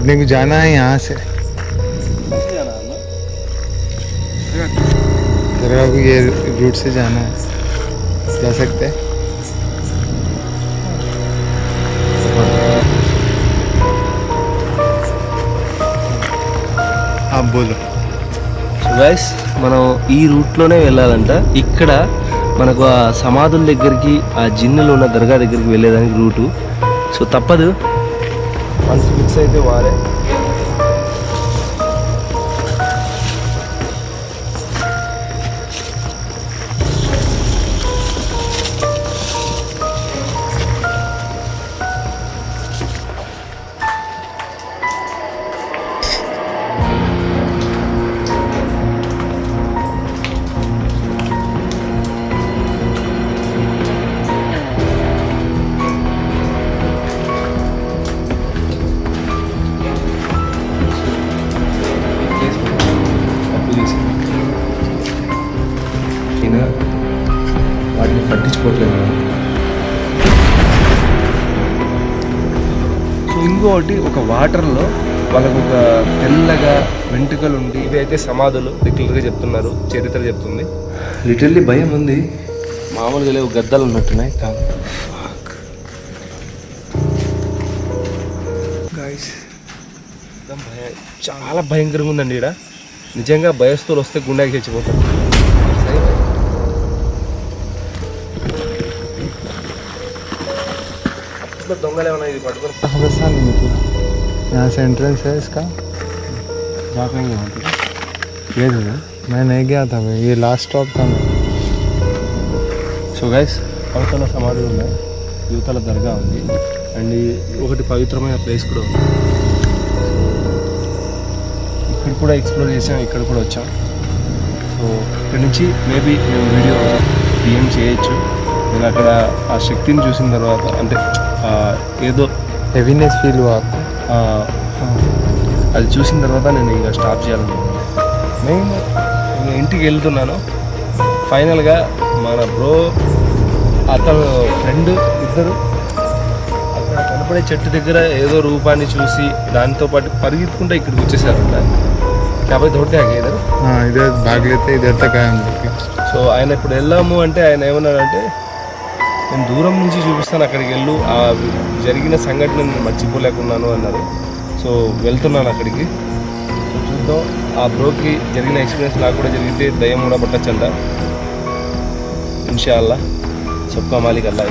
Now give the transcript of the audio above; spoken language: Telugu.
अपने को जाना है यहाँ से तेरा को ये रूट से जाना है जा सकते हैं आप बोलो గైస్ మనం ఈ రూట్లోనే వెళ్ళాలంట ఇక్కడ మనకు ఆ సమాధుల దగ్గరికి ఆ జిన్నులు ఉన్న దర్గా దగ్గరికి వెళ్ళేదానికి రూటు సో తప్పదు మనసు ఫిక్స్ అయితే వారే ఈయన వాటిని పట్టించుకోవట్లేదు. మనం. సో ఇంకోటి ఒక వాటర్లో వాళ్ళకు ఒక తెల్లగా వెంట్రుకలు ఉండి ఇవి అయితే సమాధులు రెగ్యులర్గా చెప్తున్నారు చరిత్ర చెప్తుంది. లిటిల్లీ భయం ఉంది. మామూలుగా లేవు గద్దలు ఉన్నట్టున్నాయి కాదు చాలా భయంకరంగా ఉందండి ఇక్కడ నిజంగా భయస్తులు వస్తే గుండెకి చచ్చిపోతారు. అప్పట్లో దొంగలు ఏమైనా ఇది పట్టుకొని रास्ता नहीं निकला यहाँ से एंट्रेंस है इसका జాగ్రత్తగా ఉంటుంది లేదు मैं नहीं गया था भाई ये लास्ट स्टॉप था मैं సో గైస్ అవతల సమాధులు ఉన్నాయి యువతల దర్గా ఉంది అండ్ ఈ ఒకటి పవిత్రమైన ప్లేస్ కూడా ఉంది ఇక్కడ కూడా ఎక్స్ప్లోర్ చేసాం ఇక్కడ కూడా వచ్చాం సో ఇక్కడ నుంచి మేబీ మేము వీడియో డిఎం చేయొచ్చు నేను అక్కడ ఆ శక్తిని చూసిన తర్వాత అంటే ఏదో హెవీనెస్ ఫీల్ అది చూసిన తర్వాత నేను ఇక స్టాప్ చేయాలనుకున్నాను నేను నేను ఇంటికి వెళ్తున్నాను. ఫైనల్గా మన బ్రో అతను ఫ్రెండ్ ఇద్దరు అక్కడ కనపడే చెట్టు దగ్గర ఏదో రూపాన్ని చూసి దాంతో పాటు పరిగెత్తుకుంటే ఇక్కడికి వచ్చేసారు కాబట్టి దొడితే ఇద్దరు? ఇదే బాగలేతే ఇదే సో ఆయన ఇప్పుడు వెళ్ళాము అంటే ఆయన ఏమన్నాడంటే నేను దూరం నుంచి చూపిస్తాను అక్కడికి వెళ్ళు. ఆ జరిగిన సంఘటన నేను మర్చిపోలేకున్నాను అన్నారు. సో వెళ్తున్నాను అక్కడికి. చూద్దాం. ఆ బ్రోకి జరిగిన ఎక్స్పీరియన్స్ నాకు కూడా జరిగితే దయ్యం కూడా పట్టచ్చంట ఇన్షా అల్లా సబ్కా మాలిక్ అల్లా